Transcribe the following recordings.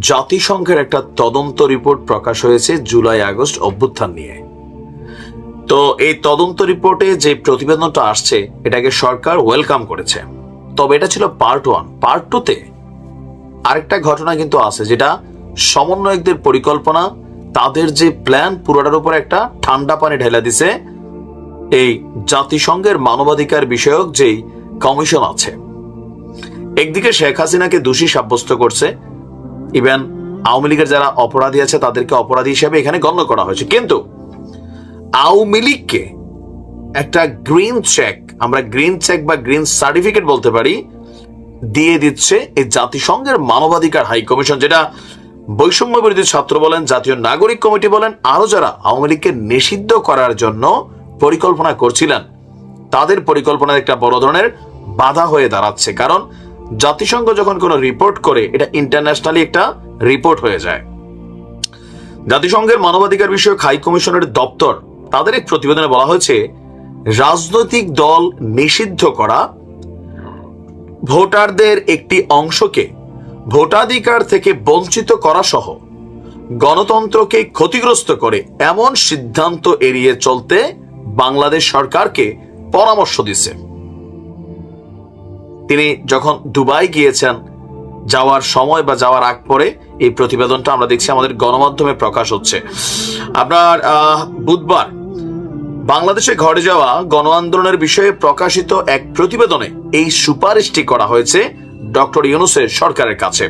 জাতিসংঘের একটা তদন্ত রিপোর্ট প্রকাশ হয়েছে জুলাই আগস্ট অভ্যুত্থান নিয়ে। তো এই তদন্ত রিপোর্টে যে প্রতিবেদনটা আসছে, এটাকে সরকার ওয়েলকাম করেছে। তবে এটা ছিল পার্ট ওয়ান। পার্ট টুতে আরেকটা ঘটনা কিন্তু আছে, যেটা সমন্বয়কদের পরিকল্পনা, তাদের যে প্ল্যান পুরোটার উপর একটা ঠান্ডা পানি ঢেলা দিছে এই জাতিসংঘের মানবাধিকার বিষয়ক যেই কমিশন আছে। একদিকে শেখ হাসিনাকে দোষী সাব্যস্ত করছে ইভেন আওয়ামী লীগের যারা অপরাধী আছে, তাদেরকে অপরাধী হিসেবে এখানে গণ্য করা হয়েছে। কিন্তু আওয়ামী লীগকে একটা গ্রিন চেক আমরা গ্রিন চেক বা গ্রিন সার্টিফিকেট বলতে পারি, দিয়ে দিচ্ছে এই জাতিসংঘের মানবাধিকার হাই কমিশন, যেটা বৈষম্য বিরোধী ছাত্র বলেন, জাতীয় নাগরিক কমিটি বলেন আরও যারা আওয়ামী লীগকে নিষিদ্ধ করার জন্য পরিকল্পনা করছিলেন, তাদের পরিকল্পনার একটা বড় ধরনের বাধা হয়ে দাঁড়াচ্ছে। কারণ জাতিসংঘ যখন কোনো রিপোর্ট করে, এটা ইন্টারন্যাশনালি একটা রিপোর্ট হয়ে যায়। জাতিসংঘের মানবাধিকার বিষয়ক হাই কমিশনের দপ্তর, তাদের এক প্রতিবেদনে বলা হয়েছে, রাজনৈতিক দল নিষিদ্ধ করা ভোটারদের একটি অংশকে ভোটাধিকার থেকে বঞ্চিত করা সহ গণতন্ত্রকে ক্ষতিগ্রস্ত করে এমন সিদ্ধান্ত এড়িয়ে চলতে বাংলাদেশ সরকারকে পরামর্শ দিছে তিনি যখন দুবাই গিয়েছেন, যাওয়ার সময় বা যাওয়ার আগ পরে এই প্রতিবেদনটা আমরা দেখছি আমাদের গণমাধ্যমে প্রকাশ হচ্ছে। আপনার বুধবার বাংলাদেশে ঘটে যাওয়া গণ আন্দোলনের বিষয়ে প্রকাশিত এক প্রতিবেদনে এই সুপারিশটি করা হয়েছে ডক্টর ইউনুসের সরকারের কাছে।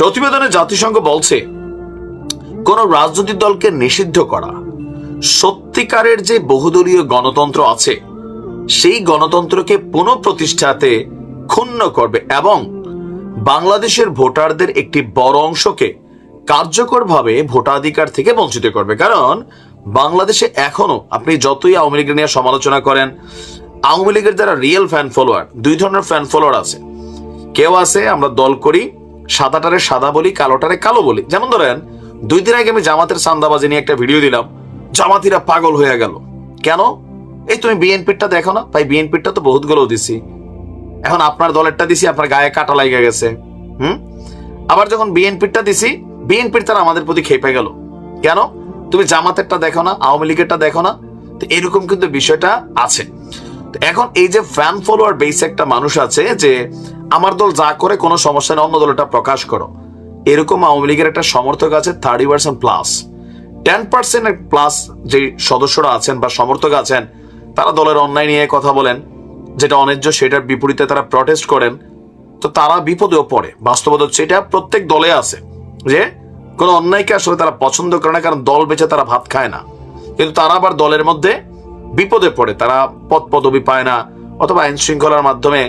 প্রতিবেদনে জাতিসংঘ বলছে, কোন রাজনৈতিক দলকে নিষিদ্ধ করা, সত্যিকারের যে বহুদলীয় গণতন্ত্র আছে, সেই গণতন্ত্রকে পুনঃপ্রতিষ্ঠাতে ক্ষুণ্ণ করবে এবং বাংলাদেশের ভোটারদের একটি বড় অংশকে কার্যকরভাবে ভোটাধিকার থেকে বঞ্চিত করবে। কারণ বাংলাদেশে এখনও আপনি যতই আওয়ামী লীগের নিয়ে সমালোচনা করেন, আওয়ামী লীগের যারা রিয়েল ফ্যান ফলোয়ার দুই ধরনের ফ্যান ফলোয়ার আছে। কেউ আছে, আমরা দল করি, সাদাটারে সাদা বলি, কালোটারে কালো বলি। যেমন ধরেন, দুই দিন আগে আমি জামাতের চান্দাবাজি নিয়ে একটা ভিডিও দিলাম, জামাতিরা পাগল হয়ে গেল। কেন? এই তুমি বিএনপিরটা দেখো না? ভাই বিএনপিরটা তো বহুতগুলো দিছি। এখন আপনার দলেরটা দিছি, আপনার গায়ে কাটা লাগে গেছে। হুম? আবার যখন বিএনপিরটা দিছি, বিএনপির তারা আমাদের প্রতি খেপে গেল। কেন? তুমি জামাতেরটা দেখো না, আওয়ামী লীগেরটা দেখো না, তো এরকম কিন্তু বিষয়টা আছে। এখন এই যে ফ্যান ফলোয়ার বেস একটা মানুষ আছে যে, আমার দল যা করে, কোনো সমস্যা নেই, অন্য দলটা প্রকাশ করো। এরকম আওয়ামী লীগের একটা সমর্থক আছে thirty percent plus ten percent plus যে সদস্যরা আছেন বা সমর্থক আছেন, তারা দলের অন্যায় নিয়ে কথা বলেন। যেটা অন্যায্য, সেটার বিপরীতে তারা প্রটেস্ট করেন, তো তারা বিপদেও পড়ে। বাস্তবতা হচ্ছে এটা প্রত্যেক দলে আছে যে কোনো অন্যায়কে আসলে তারা পছন্দ করে না, কারণ দল বেঁচে তারা ভাত খায় না। কিন্তু তারা আবার দলের মধ্যে বিপদে পড়ে, তারা পদ পদবি পায় না, অথবা আইন শৃঙ্খলার মাধ্যমে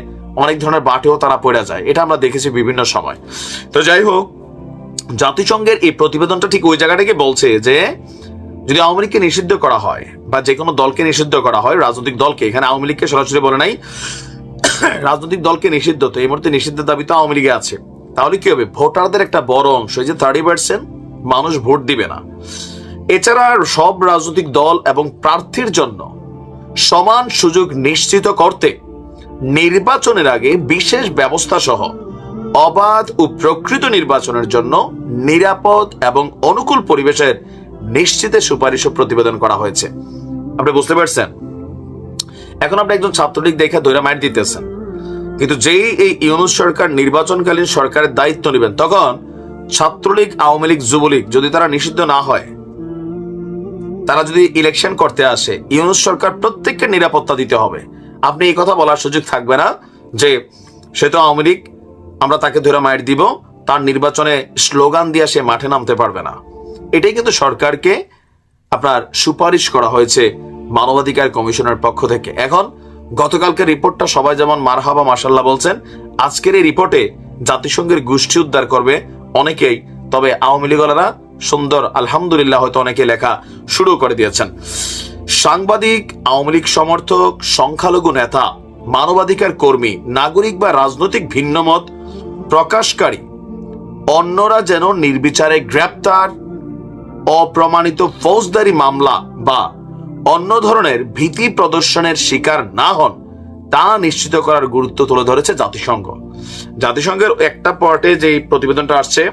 অনেক ধরনের বাটেও তারা পড়ে যায়। এটা আমরা দেখেছি বিভিন্ন সময়। তো যাই হোক, জাতিসংঘের এই প্রতিবেদনটা ঠিক ওই জায়গাটাকে বলছে যে যদি আওয়ামী লীগকে নিষিদ্ধ করা হয় বা যে কোনো দলকে নিষিদ্ধ করা হয়, রাজনৈতিক দলকে, এখানে আওয়ামী লীগকে সরাসরি বলে নাই, রাজনৈতিক দলকে নিষিদ্ধ, তো এই মুহূর্তে নিষিদ্ধের দাবি তো আওয়ামী লীগে আছে। তাহলে কি হবে? ভোটারদের একটা বড় অংশ, এই যে থার্টি পার্সেন্ট মানুষ ভোট দিবে না। এছাড়া সব রাজনৈতিক দল এবং প্রার্থীর জন্য সমান সুযোগ নিশ্চিত করতে নির্বাচনের আগে বিশেষ ব্যবস্থা সহ অবাধ ও প্রকৃত নির্বাচনের জন্য নিরাপদ এবং অনুকূল পরিবেশের নিশ্চিতের সুপারিশ ও প্রতিবেদন করা হয়েছে। আপনি বুঝতে পারছেন? এখন আপনি একজন ছাত্রলীগ দেখে দৈরা মাইট দিতেছেন। কিন্তু যেই এই ইউনুস সরকার নির্বাচনকালীন সরকারের দায়িত্ব নেবেন, তখন ছাত্রলীগ, আওয়ামী লীগ, যুবলীগ যদি তারা নিষিদ্ধ না হয়, তারা যদি ইলেকশন করতে আসে, ইউনুস সরকার প্রত্যেককে নিরাপত্তা দিতে হবে। আপনি এই কথা বলার সুযোগ থাকবে না যে সে তো আওয়ামী লীগ, আমরা তাকে ধরে মায়ের দিব, তার নির্বাচনে স্লোগান দিয়ে সে মাঠে নামতে পারবে না। এটাই কিন্তু সরকারকে আপনার সুপারিশ করা হয়েছে মানবাধিকার কমিশনের পক্ষ থেকে। এখন গতকালকে রিপোর্টটা সবাই যেমন মারহাবা মাসাল্লাহ বলছেন, আজকের এই রিপোর্টে জাতিসংঘের গোষ্ঠী উদ্ধার করবে অনেকেই, তবে আওয়ামী লীগরা সুন্দর, আলহামদুলিল্লাহ হয়তো অনেকে লেখা শুরু করে দিয়েছেন। সাংবাদিক, আওয়ামী লীগ সমর্থক, সংখ্যালঘু নেতা, মানবাধিকার কর্মী, নাগরিক বা রাজনৈতিক ভিন্নমত প্রকাশকারী, অন্যরা যেন নির্বিচারে গ্রেপ্তার অপ্রমাণিত ফৌজদারি মামলা বা অন্য ধরনের ভীতি প্রদর্শনের শিকার না হন, তা নিশ্চিত করার গুরুত্ব তুলে ধরেছে জাতিসংঘ। জাতিসংঘের একটা পার্টে যে প্রতিবেদনটা আসছে,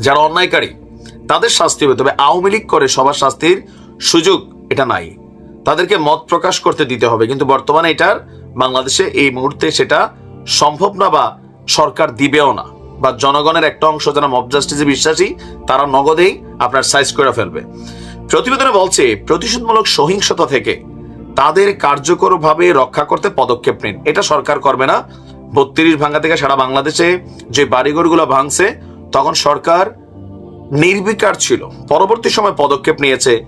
যারা অন্যায়কারী, তাদের শাস্তি হবে, তবে আওয়ামী লীগ করে সবার শাস্তির সুযোগ এটা নাই। তাদেরকে মত প্রকাশ করতে দিতে হবে, কিন্তু বর্তমানে এটার বাংলাদেশে এই মুহূর্তে সেটা সম্ভব না বা সরকার দিবেও না। বা জনগণের একটা অংশ, যারা মব জাস্টিসে বিশ্বাসী, তারা নগদেই আপনার সাইজ করে ফেলবে। প্রতিবেদনে বলছে, প্রতিশোধমূলক সহিংসতা থেকে তাদের কার্যকরভাবে রক্ষা করতে পদক্ষেপ নিন। এটা সরকার করবে না। বত্রিশ ভাঙ্গা থেকে সারা বাংলাদেশে যে বাড়িঘরগুলো ভাঙছে, তখন সরকার নির্বিকার ছিল। পরবর্তী সময় পদক্ষেপ নিয়েছে।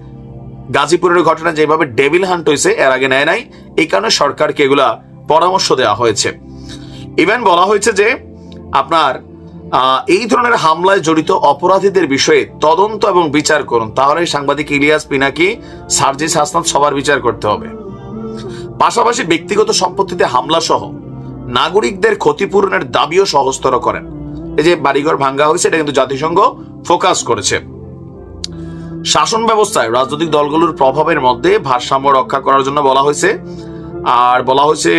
গাজীপুরের ঘটনা যেভাবে ডেভিল হান্ট হয়েছে, এর আগে নেয় নাই। এই কারণে সরকারকে এগুলা পরামর্শ দেওয়া হয়েছে। ইভেন বলা হয়েছে যে, আপনার এই ধরনের হামলায় জড়িত অপরাধীদের বিষয়ে তদন্ত এবং বিচার করুন। তাহলে সাংবাদিক ইলিয়াস পিনাকি, সার্জিস হাসনাত, সবার বিচার করতে হবে। পাশাপাশি ব্যক্তিগত সম্পত্তিতে হামলা সহ নাগরিকদের ক্ষতিপূরণের দাবিও সহজতর করেন। এই যে বাড়িঘর ভাঙ্গা হয়েছে, এটা কিন্তু জাতিসংঘ ফোকাস করেছে। শাসন ব্যবস্থায় রাজনৈতিক দলগুলোর প্রভাবের মধ্যে ভারসাম্য রক্ষা করার জন্য বলা হয়েছে। আর বলা হয়েছে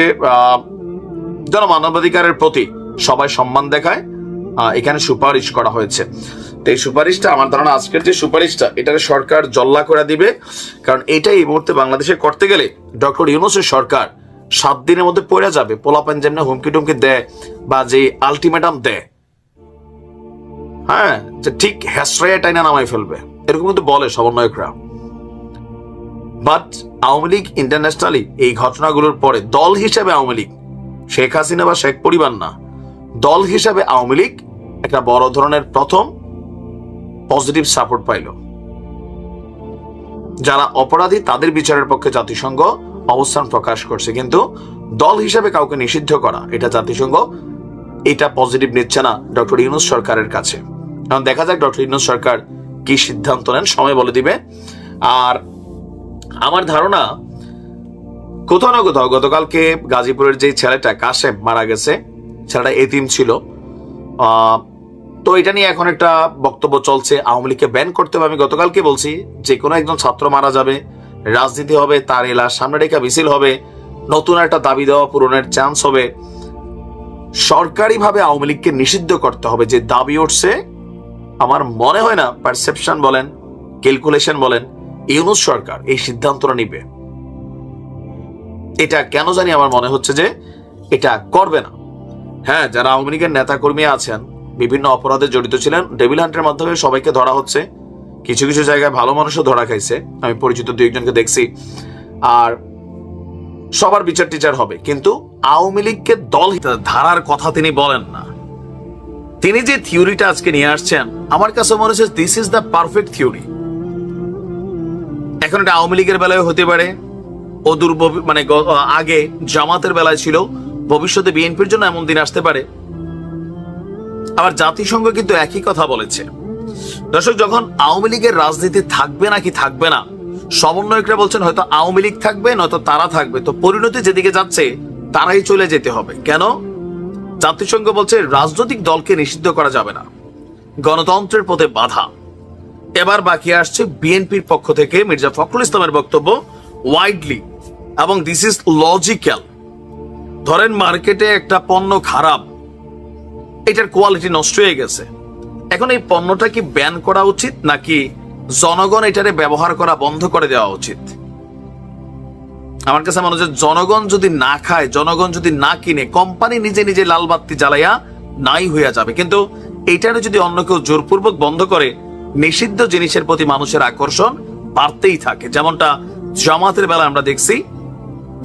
যেন মানবাধিকারের প্রতি সবাই সম্মান দেখায়। এখানে সুপারিশ করা হয়েছে। তো এই সুপারিশটা আমার ধারণা আজকের যে সুপারিশটা এটার সরকার জল্লা করে দিবে। কারণ এটাই এই মুহূর্তে বাংলাদেশে করতে গেলে ডক্টর ইউনুসের সরকার সাত দিনের মধ্যে পড়ে যাবে। পোলাপান যেমনি হুমকি টুমকি দেয় বা যে আলটিমেটাম দেয়। হ্যাঁ যে ঠিক হ্যাসরাইয়া টাইনা নামাই ফেলবে। এরকম কিন্তু বলে সমন্বয়করা। বাট আওয়ামী লীগ ইন্টারন্যাশনালি এই ঘটনাগুলোর পরে দল হিসেবে আওয়ামী লীগ, শেখ হাসিনা বা শেখ পরিবার না। দল হিসাবে আওয়ামী লীগ একটা বড় ধরনের প্রথম পজিটিভ সাপোর্ট পাইল। যারা অপরাধী, তাদের বিচারের পক্ষে জাতিসংঘ অবস্থান প্রকাশ করছে। কিন্তু দল হিসাবে কাউকে নিষিদ্ধ করা এটা জাতিসংঘ, এটা পজিটিভ নিচ্ছে না ডক্টর ইউনুস সরকারের কাছে। কারণ দেখা যাক ডক্টর ইউনুস সরকার কি সিদ্ধান্ত নেন, সময় বলে দিবে। আর আমার ধারণা, কোথাও না কোথাও গতকালকে গাজীপুরের যে ছেলেটা, কাশেম, মারা গেছে। ছেলেটা এতিম ছিল। তো এটা নিয়ে এখন একটা বক্তব্য চলছে। আওয়ামী লীগকে ব্যান করতে হবে আমি গতকালকে বলছি, যে কোনো একজন ছাত্র মারা যাবে, রাজনীতি হবে, তার এলা সামনে রেখা মিছিল হবে, নতুন একটা দাবি দেওয়া পূরণের চান্স হবে। সরকারিভাবে আওয়ামী লীগকে নিষিদ্ধ করতে হবে, যে দাবি উঠছে, আমার মনে হয় না পারসেপশন বলেন ক্যালকুলেশন বলেন, ইউনুস সরকার এই সিদ্ধান্তটা নিবে। এটা কেন জানি আমার মনে হচ্ছে যে এটা করবে না। হ্যাঁ যারা আওয়ামী লীগের নেতা কর্মী আছেন, বিভিন্ন অপরাধে জড়িত ছিলেন ডেভিল হান্টের মাধ্যমে সবাইকে ধরা হচ্ছে। কিছু কিছু জায়গায় ভালো মানুষও ধরা খাইছে। আমি পরিচিত দুই একজনকে দেখছি। আর সবার বিচার টিচার হবে। কিন্তু আওয়ামী লীগকে দল ধারার কথা তিনি বলেন না। তিনি যে থিওরিটা আজকে নিয়ে আসছেন, আমার কাছে মনে হচ্ছে this is the perfect theory এখন এটা আওয়ামী লীগের বেলায় হতে পারে। অদূর ভবি- মানে আগে জামাতের বেলায় ছিল। ভবিষ্যতে বিএনপির জন্য এমন দিন আসতে পারে। আবার জাতিসংঘ কিন্তু একই কথা বলেছে। দর্শক, যখন আওয়ামী লীগের রাজনীতি থাকবে নাকি থাকবে না, সমন্বয়করা বলছেন হয়তো আওয়ামী লীগ থাকবে, নয়তো তারা থাকবে। তো পরিণতি যেদিকে যাচ্ছে, তারাই চলে যেতে হবে। কেন? জাতিসংঘ বলছে রাজনৈতিক দলকে নিষিদ্ধ করা যাবে না। গণতন্ত্রের পথে বাধা। এবার বাকি আসছে বিএনপির পক্ষ থেকে মির্জা ফখরুল ইসলামের বক্তব্য ওয়াইডলি এবং দিস ইজ লজিক্যাল ধরেন মার্কেটে একটা পণ্য খারাপ, এটার কোয়ালিটি নষ্ট হয়ে গেছে। এখন এই পণ্যটা কি ব্যান করা উচিত নাকি জনগণ এটারে ব্যবহার করা বন্ধ করে দেওয়া উচিত? আমার কাছে মনে হচ্ছে জনগণ যদি না খায়, জনগণ যদি না কিনে কোম্পানি নিজে নিজে লাল বাতি জ্বালাইয়া নাই হইয়া যাবে। কিন্তু এটারে যদি অন্য কেউ জোরপূর্বক বন্ধ করে, নিষিদ্ধ জিনিসের প্রতি মানুষের আকর্ষণ বাড়তেই থাকে। যেমনটা জামাতের বেলা আমরা দেখছি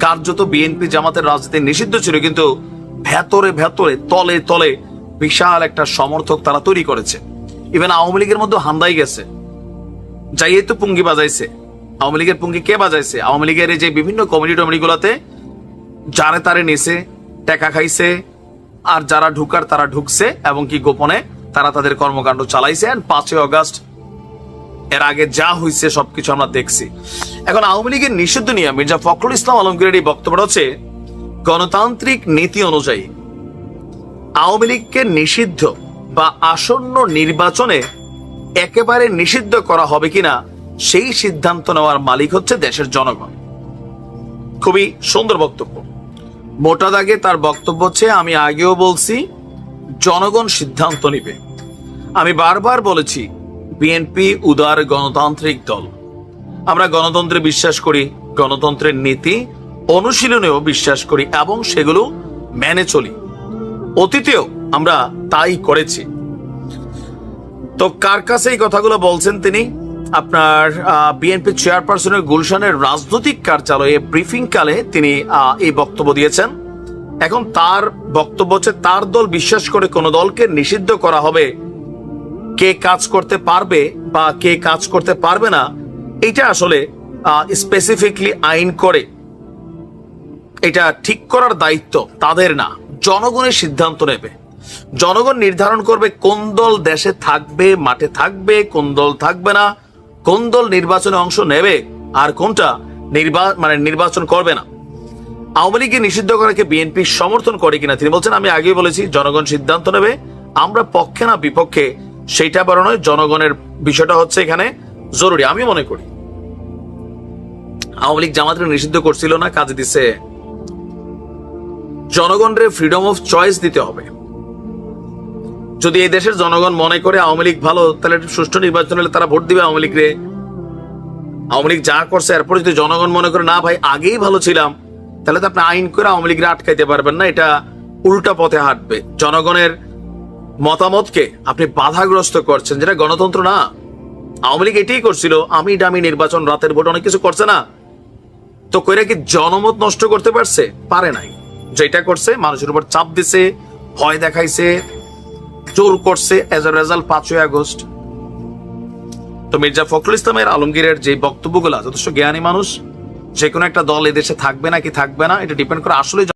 কার্যত বিএনপি জামাতের রাজনীতি নিষিদ্ধ ছিল, কিন্তু ভেতরে ভেতরে, তলে তলে বিশাল একটা সমর্থক তারা তৈরি করেছে। ইভেন আওয়ামী লীগের মধ্যে হান্দাই গেছে। যাইয়ে তো পুঙ্গি বাজাইছে। আওয়ামী লীগের পুঙ্গি কে বাজাইছে? আওয়ামী লীগের যে বিভিন্ন কমিটি টমিটি গুলাতে যারে তারে নিছে, টাকা খাইছে, আর যারা ঢুকার তারা ঢুকছে, এবং কি গোপনে তারা তাদের কর্মকাণ্ড চালাইছে। পাঁচই অগাস্ট, এর আগে যা হয়েছে সবকিছু আমরা দেখছি। এখন আওয়ামী লীগের নিষিদ্ধ নিয়ে মির্জা ফখরুল ইসলাম আলমগীরের এই বক্তব্য হচ্ছে, গণতান্ত্রিক নীতি অনুযায়ী আওয়ামী লীগকে নিষিদ্ধ বা আসন্ন নির্বাচনে একেবারে নিষিদ্ধ করা হবে কিনা, সেই সিদ্ধান্ত নেওয়ার মালিক হচ্ছে দেশের জনগণ। খুবই সুন্দর বক্তব্য। মোটা দাগে তার বক্তব্য হচ্ছে, আমি আগেও বলছি, জনগণ সিদ্ধান্ত নিবে। আমি বারবার বলেছি, বিএনপি উদার গণতান্ত্রিক দল। আমরা গণতন্ত্রে বিশ্বাস করি, গণতন্ত্রের নীতি অনুশীলনেও বিশ্বাস করি এবং সেগুলো মেনে চলি। অতীতেও আমরা তাই করেছি। তো কার কাছে এই কথাগুলো বলছেন তিনি? আপনার বিএনপি চেয়ারপারসনের গুলশানের রাজনৈতিক কার্যালয়ে ব্রিফিং কালে তিনি এই বক্তব্য দিয়েছেন। এখন তার বক্তব্য হচ্ছে, তার দল বিশ্বাস করে কোন দলকে নিষিদ্ধ করা হবে। কে কাজ করতে পারবে বা কে কাজ করতে পারবে না এটা আসলে স্পেসিফিকলি আইন করে। এটা ঠিক করার দায়িত্ব তাদের না, জনগণের সিদ্ধান্ত নেবে। জনগণ নির্ধারণ করবে কোন দল দেশে থাকবে, মাঠে থাকবে, কোন দল থাকবে না, কোন দল নির্বাচনে অংশ নেবে, আর কোনটা নির্বা মানে নির্বাচন করবে না। আওয়ামী লীগকে নিষিদ্ধ করাকে বিএনপি সমর্থন করে কিনা? তিনি বলছেন, আমি আগেই বলেছি, জনগণ সিদ্ধান্ত নেবে। আমরা পক্ষে না বিপক্ষে সেইটা বড় নয়, জনগণের বিষয়টা হচ্ছে এখানে জরুরি আমি মনে করি। আওয়ামী লীগ জামাতের নিষিদ্ধ করছিল না, কাজে দিছে জনগণের ফ্রিডম অফ চয়েস দিতে হবে। যদি এই দেশের জনগণ মনে করে আওয়ামী লীগ ভালো, তাহলে সুষ্ঠু নির্বাচন হলে তারা ভোট দিবে আওয়ামী লীগরে। আওয়ামী লীগ যা করছে, এরপরে যদি জনগণ মনে করে, না ভাই, আগেই ভালো ছিলাম, তাহলে তো আপনি আইন করে আওয়ামী লীগরে আটকাইতে পারবেন না, এটা উল্টা পথে হাঁটবে। জনগণের মতামতকে আপনি বাধাগ্রস্ত করছেন, যেটা গণতন্ত্র না। আওয়ামী লীগ এটাই করছিল, আমি ডামি নির্বাচন রাতের ভোট অনেক কিছু করছে না। তো কইরা কি জনমত নষ্ট করতে পারছে? পারে নাই। যেটা করছে, মানুষের উপর চাপ দিছে, ভয় দেখাইছে, জোর করছে এজ এ রেজাল্ট পাঁচই আগস্ট। তো মির্জা ফখরুল ইসলামের আলমগীরের যে বক্তব্যগুলো যথেষ্ট জ্ঞানী মানুষ যে কোনো একটা দল এদেশে থাকবে না কি থাকবে না, এটা ডিপেন্ড করে আসলে